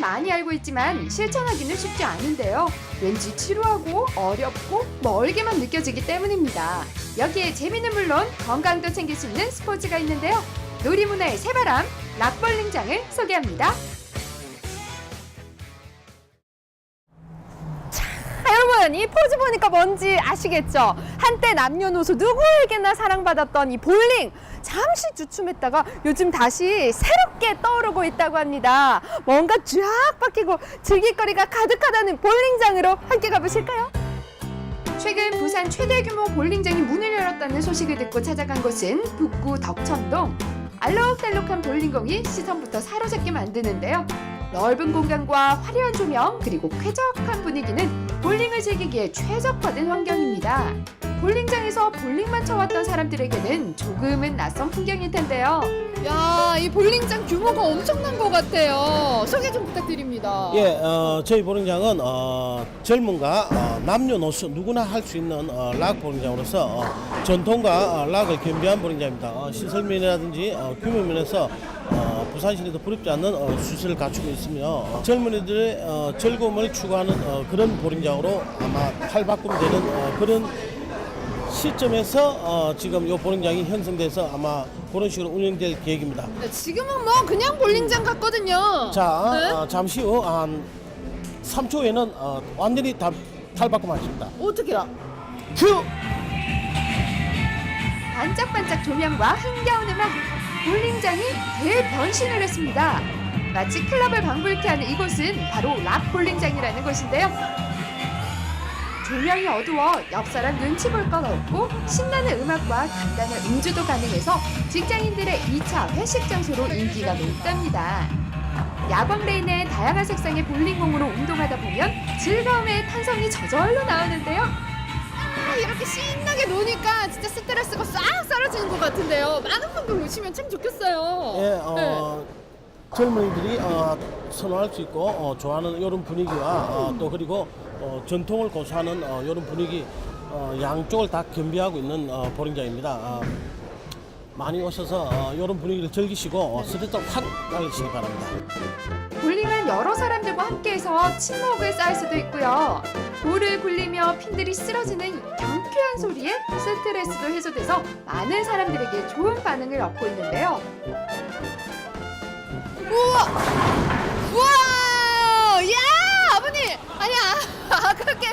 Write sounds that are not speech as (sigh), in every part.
많이 알고 있지만 실천하기는 쉽지 않은데요. 왠지 지루하고 어렵고 멀게만 느껴지기 때문입니다. 여기에 재미는 물론 건강도 챙길 수 있는 스포츠가 있는데요. 놀이문화의 새바람 락벌링장을 소개합니다. 여러분 이 포즈 보니까 뭔지 아시겠죠? 한때 남녀노소 누구에게나 사랑받았던 이 볼링 잠시 주춤했다가 요즘 다시 새롭게 떠오르고 있다고 합니다. 뭔가 쫙 바뀌고 즐길거리가 가득하다는 볼링장으로 함께 가보실까요? 최근 부산 최대 규모 볼링장이 문을 열었다는 소식을 듣고 찾아간 곳은 북구 덕천동. 알록달록한 볼링공이 시선부터 사로잡게 만드는데요. 넓은 공간과 화려한 조명 그리고 쾌적한 분위기는 볼링을 즐기기에 최적화된 환경입니다. 볼링장에서 볼링만 쳐왔던 사람들에게는 조금은 낯선 풍경일 텐데요. 야, 이 볼링장 규모가 엄청난 것 같아요. 소개 좀 부탁드립니다. 예, 어, 저희 보링장은 어, 젊은가 어, 남녀노소 누구나 할 수 있는 어, 락 보링장으로서 어, 전통과 어, 락을 겸비한 보링장입니다. 어, 시설면이라든지 어, 규모 면에서 어, 부산시내도 부럽지 않는 어, 수시를 갖추고 있으며 어, 젊은이들의 어, 즐거움을 추구하는 어, 그런 보링장으로 아마 탈바꿈되는 어, 그런 시점에서 어, 지금 이 보링장이 형성돼서 아마 그런 식으로 운영될 계획입니다. 네, 지금은 뭐 그냥 볼링장 같거든요. 자, 네? 어, 잠시 후 한 3초 후에는 어, 완전히 다 탈바꿈하십니다. 어떻게요? 큐! 반짝반짝 조명과 흥겨운 음악, 볼링장이 대변신을 했습니다. 마치 클럽을 방불케 하는 이곳은 바로 락 볼링장이라는 곳인데요. 조명이 어두워 옆 사람 눈치 볼 건 없고 신나는 음악과 간단한 음주도 가능해서 직장인들의 2차 회식 장소로 인기가 높답니다. 야광 레인의 다양한 색상의 볼링공으로 운동하다 보면 즐거움의 탄성이 저절로 나오는데요. 아, 이렇게 신나게 노니까 진짜 스트레스가 싹 사라지는 것 같은데요. 많은 분들 오시면 참 좋겠어요. 예, 어, 젊은이들이 어, 선호할 수 있고 어, 좋아하는 이런 분위기와 어, 또 그리고 어, 전통을 고수하는 어, 이런 분위기 어, 양쪽을 다 겸비하고 있는 어, 보링장입니다. 어, 많이 오셔서 어, 이런 분위기를 즐기시고 어, 스트레스 확 날리시기 바랍니다. 볼링은 여러 사람들과 함께해서 친목을 쌓을 수도 있고요. 볼을 굴리며 핀들이 쓰러지는 경쾌한 소리에 스트레스도 해소돼서 많은 사람들에게 좋은 반응을 얻고 있는데요. 우와! 야! 아버님! 아니야. 아, 그렇게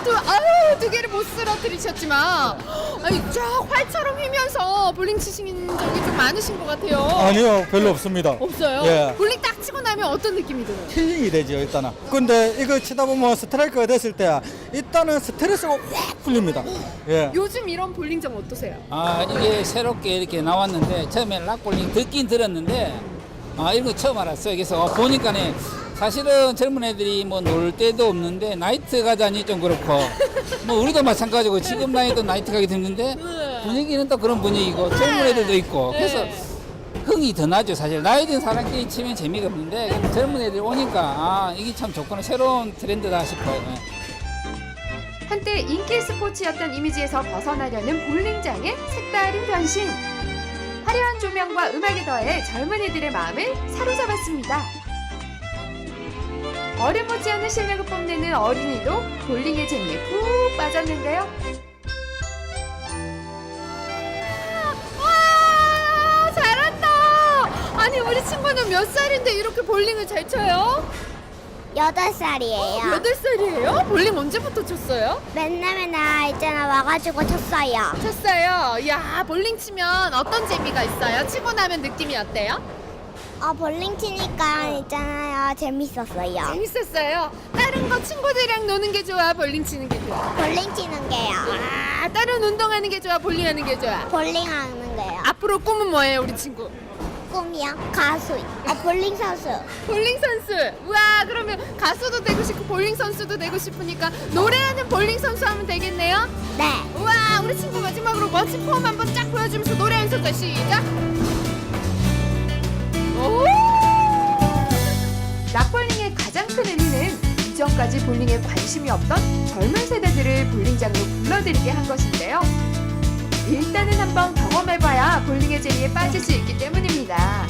딱 두, 아유, 두 개를 못 쓰러뜨리셨지만, 아니, 쫙 활처럼 휘면서 볼링 치신 적이 좀 많으신 것 같아요. 아니요, 별로 없습니다. 없어요? 예. 볼링 딱 치고 나면 어떤 느낌이 들어요? 힐링이 되죠, 일단은. 근데 이거 치다 보면 스트라이크가 됐을 때, 일단은 스트레스가 확 풀립니다. 예. 요즘 이런 볼링장 어떠세요? 아 이게 새롭게 이렇게 나왔는데 처음에 락볼링 듣긴 들었는데 아 이런 거 처음 알았어요. 그래서 보니까는 사실은 젊은 애들이 뭐놀 데도 없는데 나이트 가자니 좀 그렇고 뭐 우리도 마찬가지고 지금 나이도 나이트 가기 힘든데 분위기는 또 그런 분위기고 젊은 애들도 있고 그래서 흥이 더 나죠 사실 나이 든 사람끼리 치면 재미가 없는데 젊은 애들이 오니까 아 이게 참 좋구나 새로운 트렌드다 싶어요. 예. 한때 인기 스포츠였던 이미지에서 벗어나려는 볼링장의 색다른 변신. 화려한 조명과 음악에 더해 젊은이들의 마음을 사로잡았습니다. 어른 못지않은 실력을 뽐내는 어린이도 볼링의 재미에 푹 빠졌는데요. 와 잘한다 아니 우리 친구는 몇 살인데 이렇게 볼링을 잘 쳐요? 여덟 살이에요. 여덟 살이에요? 볼링 언제부터 쳤어요? 맨날 맨날 있잖아 와가지고 쳤어요. 쳤어요 야 볼링 치면 어떤 재미가 있어요? 치고 나면 느낌이 어때요? 어 볼링 치니까 있잖아요 재밌었어요. 재밌었어요 다른 거 친구들이랑 노는 게 좋아 볼링 치는 게 좋아 볼링 치는 게요. 아 다른 운동하는 게 좋아 볼링 하는 게 좋아 볼링 하는 거요. 앞으로 꿈은 뭐예요 우리 친구? 꿈이요? 가수. 어 볼링 선수. (laughs) 볼링 선수. 우와, 그러면 가수도 되고 싶고 볼링 선수도 되고 싶으니까 노래하는 볼링 선수 하면 되겠네요. 네. 우와, 우리 친구 마지막으로 멋진 폼 한번 쫙 보여주면서 노래 연습자 시작. 오! 락볼링의 가장 큰 의미는 이전까지 볼링에 관심이 없던 젊은 세대들을 볼링장으로 불러들이게 한 것인데요. 일단은 한번 경험해봐야 볼링의 재미에 빠질 수 있기 때문입니다.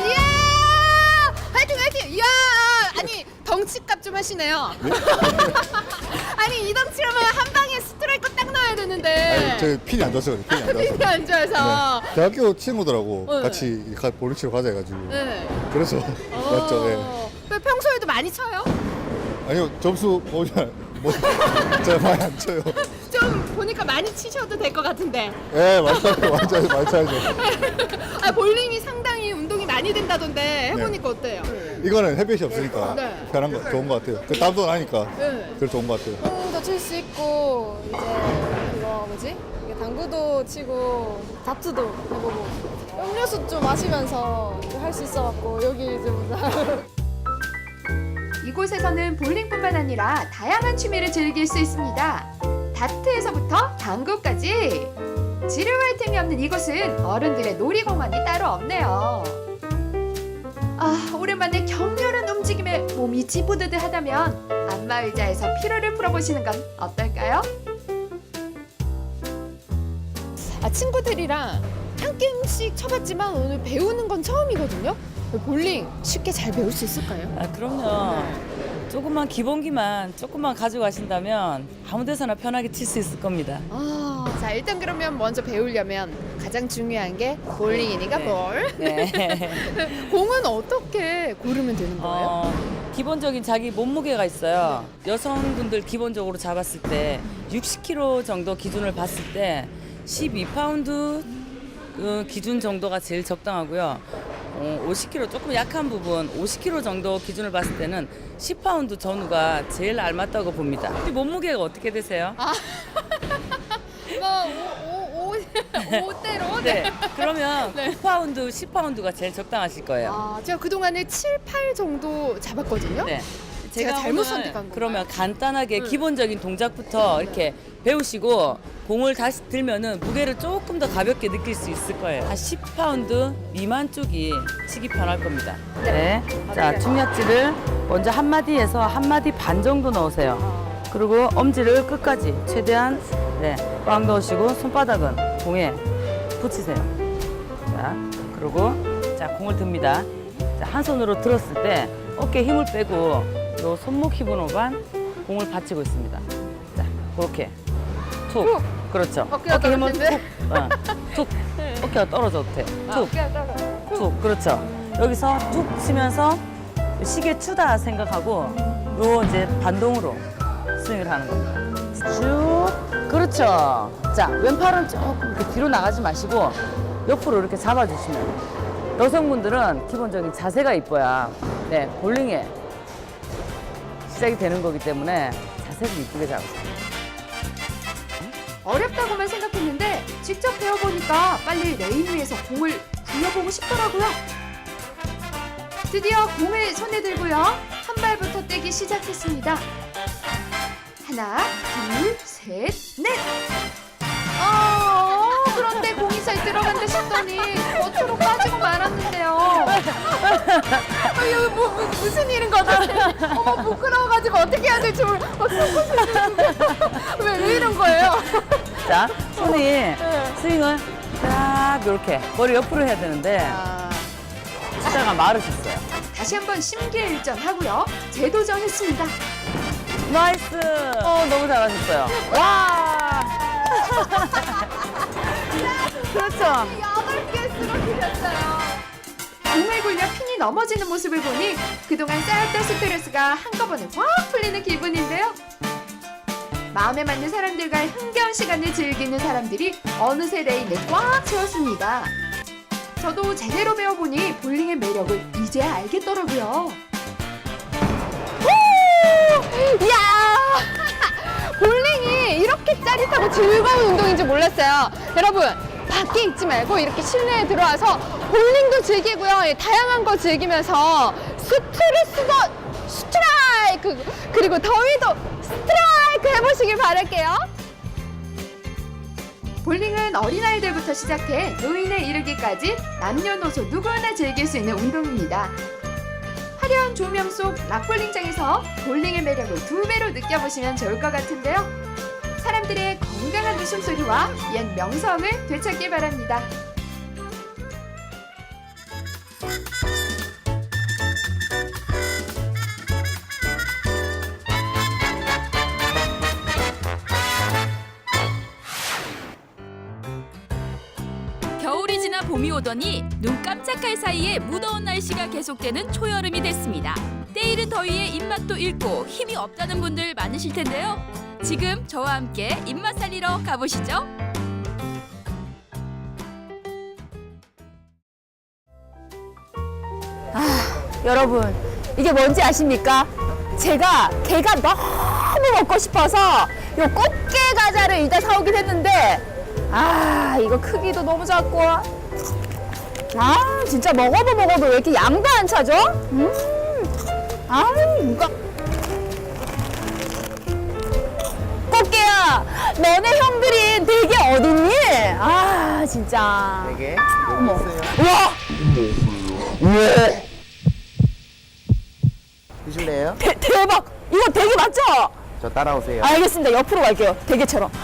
예! 화이팅! 덩치값 좀 하시네요. (laughs) 아니 이 덩치라면 한 방에 스트라이크 딱 넣어야 되는데. 아니, 저 핀이 안 좋아서 그래, 핀이 안 좋아서. 핀이 안 좋아서. 네. 대학교 친구들하고 네. 같이 가- 볼링 치러 가자 해가지고. 네. 그래서 맞죠, 예. 어. 왜 평소에도 많이 쳐요? 아니요, 점수 보면 뭐, (laughs) 제가 많이 안 쳐요. 좀 보니까 많이 치셔도 될 것 같은데. 예, 많이 쳐요, 많이 쳐야죠. (laughs) 아 볼링이 상당히 많이 된다던데 해보니까 어때요? 이거는 햇빛이 없으니까 네. 편한 거, 좋은 것 같아요. 그 땀도 나니까 네. 그래서 좋은 것 같아요. 공도 칠 수 있고 이제 그거 뭐지? 이게 당구도 치고 다트도 해보고 음료수 좀 마시면서 할 수 있어갖고 여기 이제 뭐 (laughs) 이곳에서는 볼링뿐만 아니라 다양한 취미를 즐길 수 있습니다. 다트에서부터 당구까지 지루할 틈이 없는 이곳은 어른들의 놀이공원이 따로 없네요. 아, 오랜만에 격렬한 움직임에 몸이 찌뿌드드 하다면 안마 의자에서 피로를 풀어보시는 건 어떨까요? 아 친구들이랑 한 게임씩 쳐봤지만 오늘 배우는 건 처음이거든요. 볼링 쉽게 잘 배울 수 있을까요? 아, 그럼요. 조금만 기본기만 조금만 가져가신다면 아무 데서나 편하게 칠 수 있을 겁니다. 아, 자 일단 그러면 먼저 배우려면 가장 중요한 게 볼링이니까 네. 볼. 네. (laughs) 공은 어떻게 고르면 되는 거예요? 어, 기본적인 자기 몸무게가 있어요. 여성분들 기본적으로 잡았을 때 60kg 정도 기준을 봤을 때 12파운드 그 기준 정도가 제일 적당하고요. 어, 50kg 조금 약한 부분 50kg 정도 기준을 봤을 때는 10파운드 전후가 제일 알맞다고 봅니다. 혹시 몸무게가 어떻게 되세요? (laughs) 뭐, (laughs) 오대로 네. 그러면 (laughs) 9파운드, 10파운드가 제일 적당하실 거예요. 아, 제가 그동안에 7, 8 정도 잡았거든요. 네. 제가 잘못 오늘 선택한 건가요? 그러면 간단하게 응. 기본적인 동작부터 이렇게 배우시고 공을 다시 들면은 무게를 조금 더 가볍게 느낄 수 있을 거예요. 한 10파운드 미만 쪽이 치기 편할 겁니다. 네. 자, 중약지를 먼저 한 마디에서 한 마디 반 정도 넣으세요. 그리고 엄지를 끝까지 최대한 네, 꽉 넣으시고 손바닥은 공에 붙이세요. 자, 그리고 자, 공을 듭니다. 자, 한 손으로 들었을 때 어깨 힘을 빼고 요 손목 힘으로만 공을 받치고 있습니다. 자, 그렇게 툭. 그렇죠. 어깨가 어깨 떨어지는데? 툭. 어, 툭. (laughs) 어깨가 떨어져도 돼. 아, 툭. 어깨가 따라. 툭. 그렇죠. 여기서 툭 치면서 시계 추다 생각하고 요 이제 반동으로 스윙을 하는 겁니다. 쭉. 그렇죠. 자, 왼팔은 조금 이렇게 뒤로 나가지 마시고 옆으로 이렇게 잡아주시면 여성분들은 기본적인 자세가 이뻐야 네, 볼링에 시작이 되는 거기 때문에 자세를 이쁘게 잡으세요. 어렵다고만 생각했는데 직접 배워보니까 빨리 레인 위에서 공을 굴려보고 싶더라고요. 드디어 공을 손에 들고요. 한 발부터 떼기 시작했습니다. 하나, 둘, 셋, 넷! 어, 그런데 공이 잘 들어간다 싶더니 겉으로 빠지고 말았는데요. 어, 이거 뭐, 뭐, 무슨 일인 거죠? 어머 부끄러워가지고 어떻게 해야 될지 몰라. 어, 왜, 왜 이런 거예요? 자, 손이 스윙을 딱 이렇게 머리 옆으로 해야 되는데 아, 치다가 마르셨어요. 다시 한번 심기일전하고요. 재도전했습니다. 나이스! 어, 너무 잘하셨어요. 와! (laughs) 그렇죠. 여덟 개 쓰러뜨렸어요. 공을 굴려 핀이 넘어지는 모습을 보니 그동안 쌓였던 스트레스가 한꺼번에 확 풀리는 기분인데요. 마음에 맞는 사람들과 흥겨운 시간을 즐기는 사람들이 어느새 레인을 꽉 채웠습니다. 저도 제대로 배워보니 볼링의 매력을 이제 알겠더라고요. 이야! 짜릿하고 즐거운 운동인지 몰랐어요. 여러분, 밖에 있지 말고 이렇게 실내에 들어와서 볼링도 즐기고요. 예, 다양한 거 즐기면서 스트레스도 스트라이크! 그리고 더위도 스트라이크 해보시길 바랄게요. 볼링은 어린아이들부터 시작해 노인에 이르기까지 남녀노소 누구나 즐길 수 있는 운동입니다. 화려한 조명 속 락볼링장에서 볼링의 매력을 두 배로 느껴보시면 좋을 것 같은데요. 사람들의 건강한 웃음소리와 옛 명성을 되찾길 바랍니다. 겨울이 지나 봄이 오더니 눈 깜짝할 사이에 무더운 날씨가 계속되는 초여름이 됐습니다. 때이른 더위에 입맛도 잃고 힘이 없다는 분들 많으실 텐데요. 지금 저와 함께 입맛 살리러 가보시죠. 여러분 이게 뭔지 아십니까? 제가 게가 너무 먹고 싶어서 요 꽃게 과자를 일단 사오긴 했는데 아 이거 크기도 너무 작고 아 진짜 먹어도 먹어도 왜 이렇게 양도 안 차죠? 음. 아 이거 너네 형들이 되게 어딨니? 아 진짜 되게 어머 우와 드실래요? 대, 대박 이거 되게 맞죠? 저 따라오세요. 알겠습니다. 옆으로 갈게요. 대게처럼. (laughs)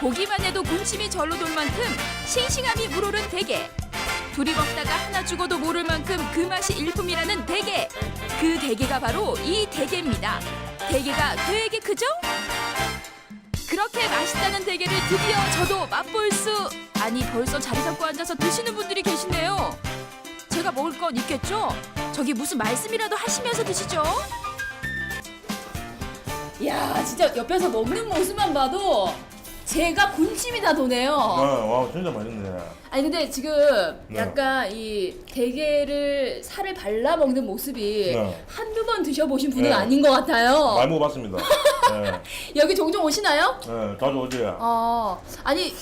보기만 해도 군침이 절로 돌 만큼 싱싱함이 물오른 대게. 둘이 먹다가 하나 죽어도 모를 만큼 그 맛이 일품이라는 대게. 그 대게가 바로 이 대게입니다. 대게가 되게 크죠? 그렇게 맛있다는 대게를 드디어 저도 맛볼 수 아니 벌써 자리 잡고 앉아서 드시는 분들이 계신데요. 제가 먹을 건 있겠죠? 저기 무슨 말씀이라도 하시면서 드시죠. 야 진짜 옆에서 먹는 모습만 봐도 제가 군침이 다 도네요. 와 진짜 맛있네. 아니 근데 지금 네. 약간 이 대게를 살을 발라 먹는 모습이 네. 한두 번 드셔보신 분은 네. 아닌 것 같아요. 많이 먹어봤습니다. 네, (laughs) 여기 종종 오시나요? 네, 자주 오지. 어 아니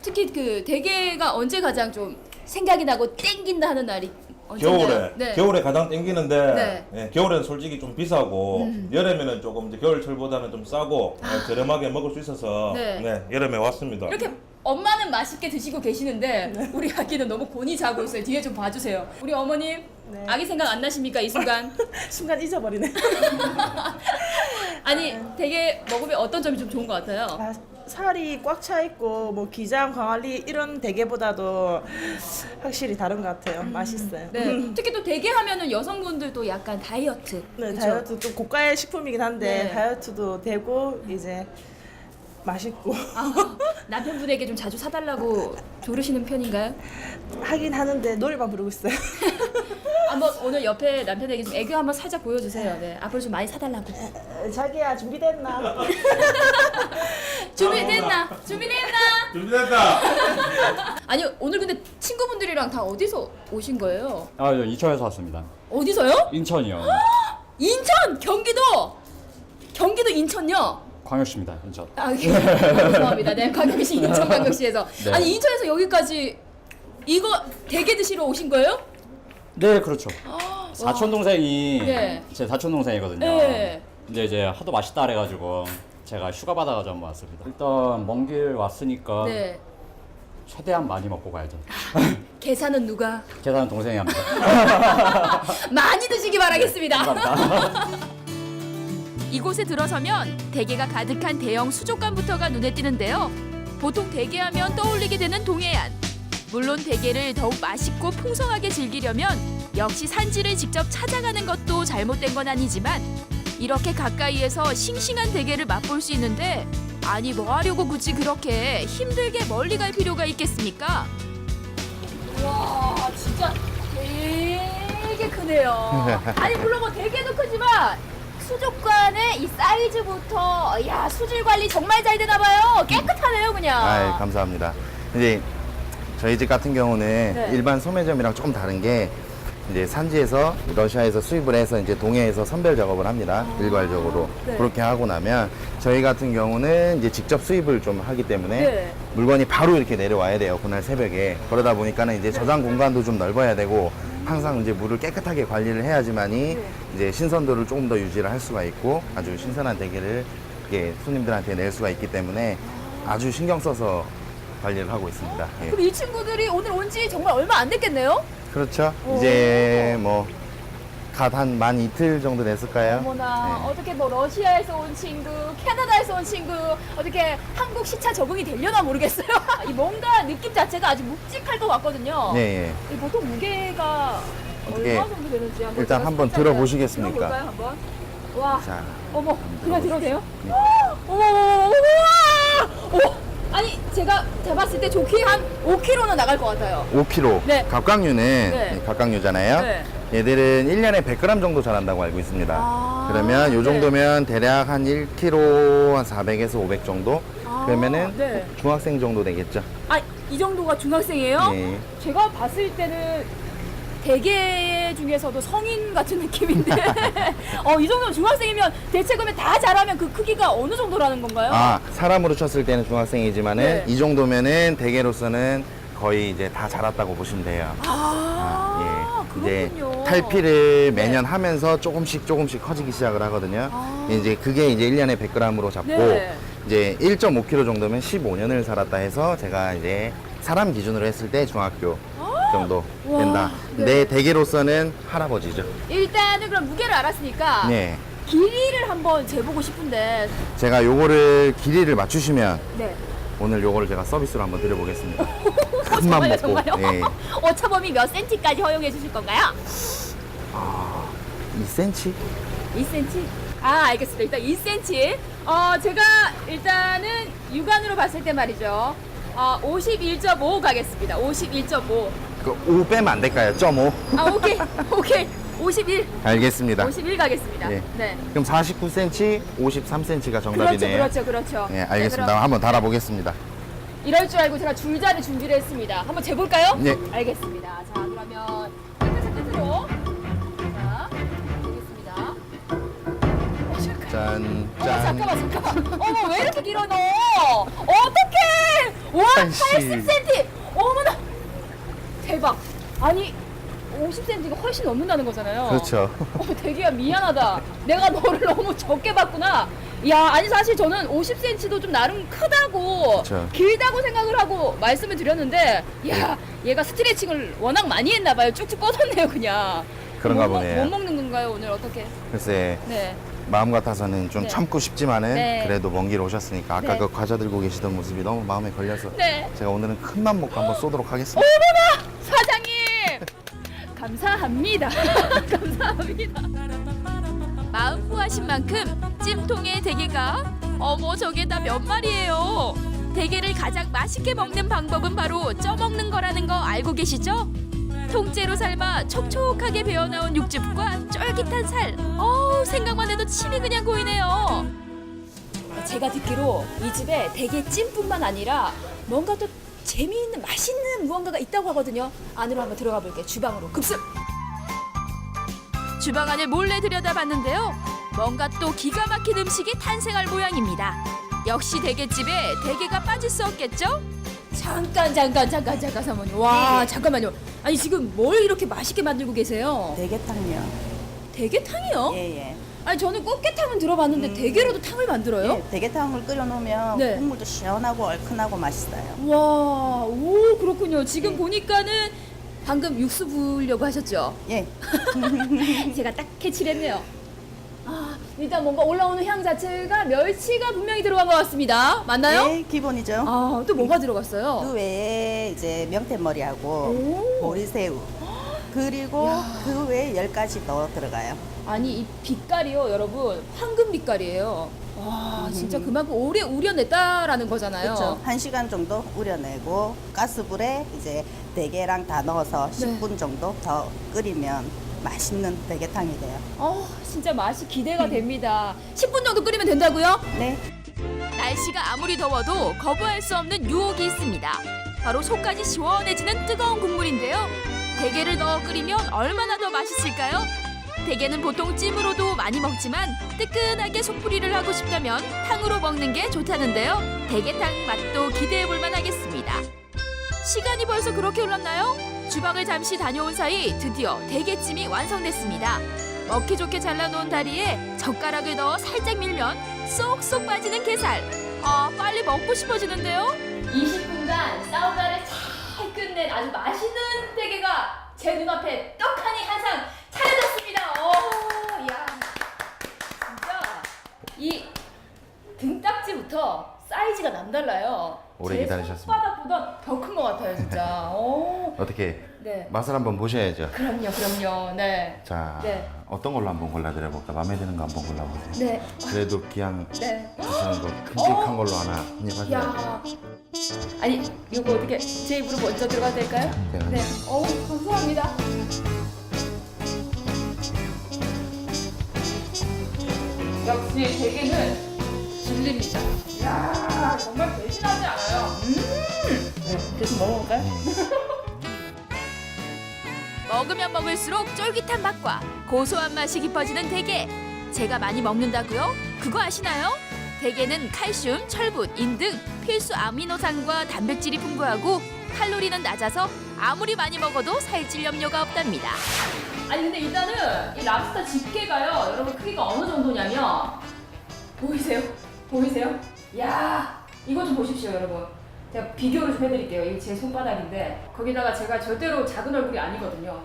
특히 그 대게가 언제 가장 좀 생각이 나고 땡긴다 하는 날이? 겨울에 네. 겨울에 가장 땡기는데 네. 예, 겨울에는 솔직히 좀 비싸고 음. 여름에는 조금 이제 겨울철보다는 좀 싸고 예, 저렴하게 먹을 수 있어서 네. 네. 여름에 왔습니다. 이렇게 엄마는 맛있게 드시고 계시는데 우리 아기는 너무 곤히 자고 있어요. 뒤에 좀 봐주세요. 우리 어머님 아기 생각 안 나십니까 이 순간? (laughs) 순간 잊어버리네. (laughs) 아니 되게 먹으면 어떤 점이 좀 좋은 것 같아요? 아, 살이 꽉 차 있고 뭐 기장, 광안리 이런 대게보다도 확실히 다른 것 같아요. 맛있어요. 네. (laughs) 특히 또 대게 하면은 여성분들도 약간 다이어트. 네, 그죠? 다이어트 좀 고가의 식품이긴 한데 네. 다이어트도 되고 이제 맛있고 아, 남편분에게 좀 자주 사달라고 조르시는 편인가요? 하긴 하는데 노래만 부르고 있어요. (laughs) 한번 오늘 옆에 남편에게 좀 애교 한번 살짝 보여주세요. 네. 앞으로 좀 많이 사달라고. 자기야 준비됐나? (laughs) 준비됐나? 준비됐나? 준비됐다. (laughs) 아니 오늘 근데 친구분들이랑 다 어디서 오신 거예요? 아, 저 인천에서 왔습니다. 어디서요? 인천이요. (gasps) 인천, 경기도, 경기도 인천요. 광역시입니다. 인천. 아, 예. 죄송합니다. 네, 광역시 인천 (laughs) 광역시에서. 네. 아니 인천에서 여기까지 이거 대게 드시러 오신 거예요? 네, 그렇죠. 사촌 동생이 네. 제 사촌 동생이거든요. 네. 근데 이제 하도 맛있다 그래가지고 제가 휴가 받아가지고 한번 왔습니다. 일단 먼 길 왔으니까 네. 최대한 많이 먹고 가야죠. 계산은 누가? (laughs) 계산은 동생이 합니다. (laughs) 많이 드시기 바라겠습니다. 감사합니다. 이곳에 들어서면 대게가 가득한 대형 수족관부터가 눈에 띄는데요. 보통 대게하면 떠올리게 되는 동해안. 물론 대게를 더욱 맛있고 풍성하게 즐기려면 역시 산지를 직접 찾아가는 것도 잘못된 건 아니지만 이렇게 가까이에서 싱싱한 대게를 맛볼 수 있는데 아니 뭐 하려고 굳이 그렇게 힘들게 멀리 갈 필요가 있겠습니까? 와 진짜 되게 크네요. 아니 물론 뭐 대게도 크지만 수족관의 이 사이즈부터 야 수질 관리 정말 잘 되나 봐요. 깨끗하네요 그냥. 아, 감사합니다. 이제 저희 집 같은 경우는 네. 일반 소매점이랑 조금 다른 게 이제 산지에서 러시아에서 수입을 해서 이제 동해에서 선별 작업을 합니다. 일괄적으로 네. 그렇게 하고 나면 저희 같은 경우는 이제 직접 수입을 좀 하기 때문에 네. 물건이 바로 이렇게 내려와야 돼요. 그날 새벽에 그러다 보니까는 이제 저장 공간도 좀 넓어야 되고 항상 이제 물을 깨끗하게 관리를 해야지만이 이제 신선도를 조금 더 유지를 할 수가 있고 아주 신선한 대게를 이게 손님들한테 낼 수가 있기 때문에 아주 신경 써서 관리를 하고 있습니다. 예. 그럼 이 친구들이 오늘 온 지 정말 얼마 안 됐겠네요? 그렇죠. 이제 뭐 갓한 만 이틀 정도 됐을까요? 어머나 네. 어떻게 뭐 러시아에서 온 친구, 캐나다에서 온 친구 어떻게 한국 시차 적응이 되려나 모르겠어요. (laughs) 이 뭔가 느낌 자체가 아주 묵직할 것 같거든요. 네, 예. 이 보통 무게가 예. 얼마 정도 되는지 한번 일단 제가 한번 살짝 들어보시겠습니까? 들어볼까요, 한번? 와, 자, 어머, 그냥 들어도 돼요? 네. 어머, 어머, 어머, 우와! 제가 잡았을 때 좋게 한 5kg는 나갈 것 같아요. 5kg. 네. 갑각류는 네. 갑각류잖아요. 네. 얘들은 1년에 100g 정도 자란다고 알고 있습니다. 아, 그러면 요 네. 정도면 대략 한 1kg 한 400에서 500 정도. 아, 그러면은 네. 중학생 정도 되겠죠. 아, 이 정도가 중학생이에요? 네. 제가 봤을 때는 대개 중에서도 성인 같은 느낌인데 (laughs) 어, 이 정도면 중학생이면 대체 그러면 다 자라면 그 크기가 어느 정도라는 건가요? 아, 사람으로 쳤을 때는 중학생이지만은 네. 이 정도면은 대개로서는 거의 이제 다 자랐다고 보시면 돼요. 아, 예. 이제 그렇군요. 탈피를 매년 하면서 조금씩 조금씩 커지기 시작을 하거든요. 이제 그게 이제 1년에 100g으로 잡고 아. 네. 이제 1.5kg 정도면 15년을 살았다 해서 제가 이제 사람 기준으로 했을 때 중학교 정도 와, 된다. 네. 내 대개로서는 할아버지죠. 일단은 그럼 무게를 알았으니까 네. 길이를 한번 재보고 싶은데 제가 요거를 길이를 맞추시면 네. 오늘 요거를 제가 서비스로 한번 드려보겠습니다. 어, (laughs) 큰맘 정말요, 먹고. 정말요? (laughs) 예. 오차범위 몇 센치까지 허용해 주실 건가요? 2cm? 2cm? 아 알겠습니다. 일단 2cm. 어 제가 일단은 육안으로 봤을 때 말이죠. 어 51.5 가겠습니다. 51.5. 그5 빼면 안 될까요? 0.5? 아 오케이 오케이 51. 알겠습니다. 51 가겠습니다. 예. 네. 그럼 49cm, 53cm가 그렇죠 정답이네요. 그렇죠 그렇죠. 예, 네, 알겠습니다. 그럼 한번 달아보겠습니다. 이럴 줄 알고 제가 줄자를 준비를 했습니다. 한번 재볼까요? 네. 알겠습니다. 자 그러면 끝에서 끝으로 자 보겠습니다. 짠, 어 짠. 잠깐만 잠깐만 어머 왜 이렇게 길어 너 어떡해 와 아이씨. 80cm 어머나 대박 아니 50cm가 훨씬 넘는다는 거잖아요 그렇죠. 어 되게 미안하다 내가 너를 너무 적게 봤구나 야 아니 사실 저는 50cm도 좀 나름 크다고 그쵸. 길다고 생각을 하고 말씀을 드렸는데 야 얘가 스트레칭을 워낙 많이 했나 봐요 쭉쭉 뻗었네요 그냥 그런가 못 먹- 보네요. 못 먹는 건가요 오늘 어떻게 글쎄, 네 마음 같아서는 좀 네. 참고 싶지만은 네. 그래도 먼 길 오셨으니까 아까 네. 그 과자 들고 계시던 모습이 너무 마음에 걸려서 네. 제가 오늘은 큰 맘 먹고 한번 쏘도록 하겠습니다. 감사합니다 (laughs) 감사합니다 마음 후하신 만큼 찜통에 대게가 어머 저게 다 몇 마리예요. 대게를 가장 맛있게 먹는 방법은 바로 쪄먹는 거라는 거 알고 계시죠? 통째로 삶아 촉촉하게 배어나온 육즙과 쫄깃한 살. 어우 생각만 해도 침이 그냥 고이네요. 제가 듣기로 이 집에 대게 찜뿐만 아니라 뭔가 또 재미있는 맛있는 무언가가 있다고 하거든요 안으로 한번 들어가 볼게요 주방으로 급습 주방 안을 몰래 들여다봤는데요. 뭔가 또 기가 막힌 음식이 탄생할 모양입니다. 역시 대게집에 대게가 빠질 수 없겠죠? 잠깐 잠깐 잠깐 잠깐 사모님 와 잠깐만요 아니 지금 뭘 이렇게 맛있게 만들고 계세요 대게탕이요. 대게탕이요? 예, 예. 아니 저는 꽃게탕은 들어봤는데 대게로도 탕을 만들어요? 예, 대게탕을 끓여놓으면 네. 국물도 시원하고 얼큰하고 맛있어요. 와, 오 그렇군요. 지금 보니까는 방금 육수 부으려고 하셨죠? 예. (laughs) 제가 딱 캐치를 했네요. 아, 일단 뭔가 올라오는 향 자체가 멸치가 분명히 들어간 것 같습니다. 맞나요? 예, 기본이죠. 아, 또 뭐가 들어갔어요? 그 외에 이제 명태머리하고 보리새우 (gasps) 그리고 그 외에 열 가지 더 들어가요. 아니 이 빛깔이요, 여러분 황금 빛깔이에요. 와, 진짜 그만큼 오래 우려냈다라는 거잖아요. 그렇죠. 한 시간 정도 우려내고 가스불에 이제 대게랑 다 넣어서 네. 10분 정도 더 끓이면 맛있는 대게탕이 돼요. 어, 진짜 맛이 기대가 됩니다. 10분 정도 끓이면 된다고요? 네. 날씨가 아무리 더워도 거부할 수 없는 유혹이 있습니다. 바로 속까지 시원해지는 뜨거운 국물인데요. 대게를 넣어 끓이면 얼마나 더 맛있을까요? 대게는 보통 찜으로도 많이 먹지만 뜨끈하게 속풀이를 하고 싶다면 탕으로 먹는 게 좋다는데요. 대게탕 맛도 기대해 볼 만하겠습니다. 시간이 벌써 그렇게 흘렀나요? 주방을 잠시 다녀온 사이 드디어 대게찜이 완성됐습니다. 먹기 좋게 잘라놓은 다리에 젓가락을 넣어 살짝 밀면 쏙쏙 빠지는 게살. 아, 빨리 먹고 싶어지는데요? 20분간 사우나를 잘 끝낸 아주 맛있는 대게가 제 눈앞에 떡하니 한상 차려 졌습니다. 오, 야, 진짜 이 등딱지부터 사이즈가 남달라요. 오래 제 기다리셨습니다. 손바닥보다 더 큰 것 같아요, 진짜. 오. 어떻게 네. 맛을 한번 보셔야죠. 그럼요, 그럼요. 네. 자, 네. 어떤 걸로 한번 골라드려 볼까? 마음에 드는 거 한번 골라보세요. 네. 그래도 기왕 네. 드시는 거 큼직한 걸로 하나 한입 하셔야죠. 야. 아니, 이거 어떻게 제 입으로 먼저 들어가도 될까요? 제가 네. 어우, 감사합니다. 역시 대게는 진리입니다. 야 정말 배신하지 않아요. 음. 계속 먹어볼까요? 먹으면 먹을수록 쫄깃한 맛과 고소한 맛이 깊어지는 대게. 제가 많이 먹는다고요? 그거 아시나요? 대게는 칼슘, 철분, 인 등 필수 아미노산과 단백질이 풍부하고 칼로리는 낮아서 아무리 많이 먹어도 살찔 염려가 없답니다. 아니 근데 일단은 이 랍스터 집게가요 여러분 크기가 어느 정도냐면 보이세요? 보이세요? 야 이거 좀 보십시오 여러분. 제가 비교를 좀 해드릴게요. 이게 제 손바닥인데 거기다가 제가 절대로 작은 얼굴이 아니거든요.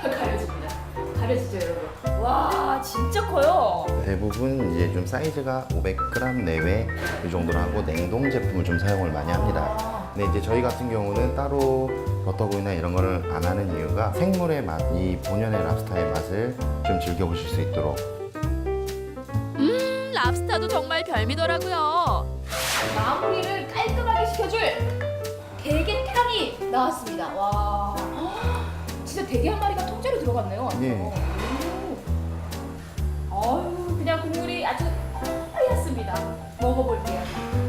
다 가려집니다. 가려지죠 여러분. 와 진짜 커요. 대부분 이제 좀 사이즈가 500g 내외 이 정도로 하고 냉동 제품을 좀 사용을 많이 합니다. 근데 이제 저희 같은 경우는 따로 버터구이나 이런 거를 안 하는 이유가 생물의 맛, 이 본연의 랍스타의 맛을 좀 즐겨보실 수 있도록 음, 랍스타도 정말 별미더라고요. 마무리를 깔끔하게 시켜줄 대게탕이 나왔습니다 와 진짜 대게 한 마리가 통째로 들어갔네요 예. 어유 그냥 국물이 아주 하얗습니다. 먹어볼게요.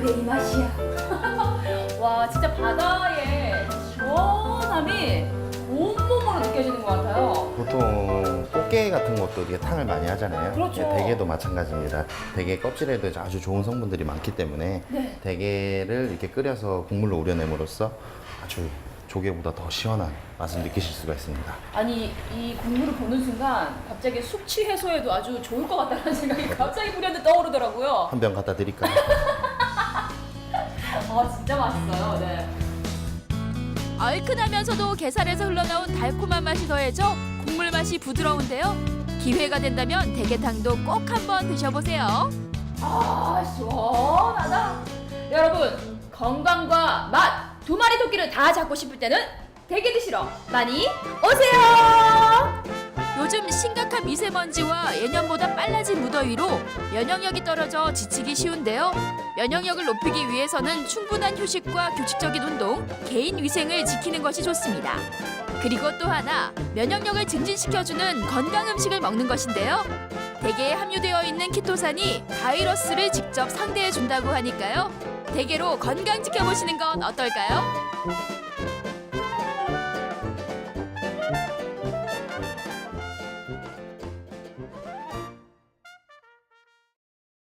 그래 이 맛이야. (laughs) 와 진짜 바다의 시원함이 온몸으로 느껴지는 것 같아요. 보통 꽃게 같은 것도 이게 탕을 많이 하잖아요. 그렇죠. 네, 대게도 마찬가지입니다. 대게 껍질에도 아주 좋은 성분들이 많기 때문에 네. 대게를 이렇게 끓여서 국물로 우려냄으로써 아주 조개보다 더 시원한 맛을 느끼실 수가 있습니다. 아니 이 국물을 보는 순간 갑자기 숙취 해소에도 아주 좋을 것 같다는 (laughs) 생각이 갑자기 불현듯 떠오르더라고요. 한 병 갖다 드릴까요? (laughs) 아 진짜 맛있어요. 네. 얼큰하면서도 게살에서 흘러나온 달콤한 맛이 더해져 국물 맛이 부드러운데요. 기회가 된다면 대게탕도 꼭 한번 드셔보세요. 아 시원하다 여러분 건강과 맛 두 마리 토끼를 다 잡고 싶을 때는 대게 드시러 많이 오세요 요즘 심각한 미세먼지와 예년보다 빨라진 무더위로 면역력이 떨어져 지치기 쉬운데요. 면역력을 높이기 위해서는 충분한 휴식과 규칙적인 운동, 개인 위생을 지키는 것이 좋습니다. 그리고 또 하나 면역력을 증진시켜주는 건강 음식을 먹는 것인데요. 대게에 함유되어 있는 키토산이 바이러스를 직접 상대해 준다고 하니까요. 대게로 건강 지켜보시는 건 어떨까요?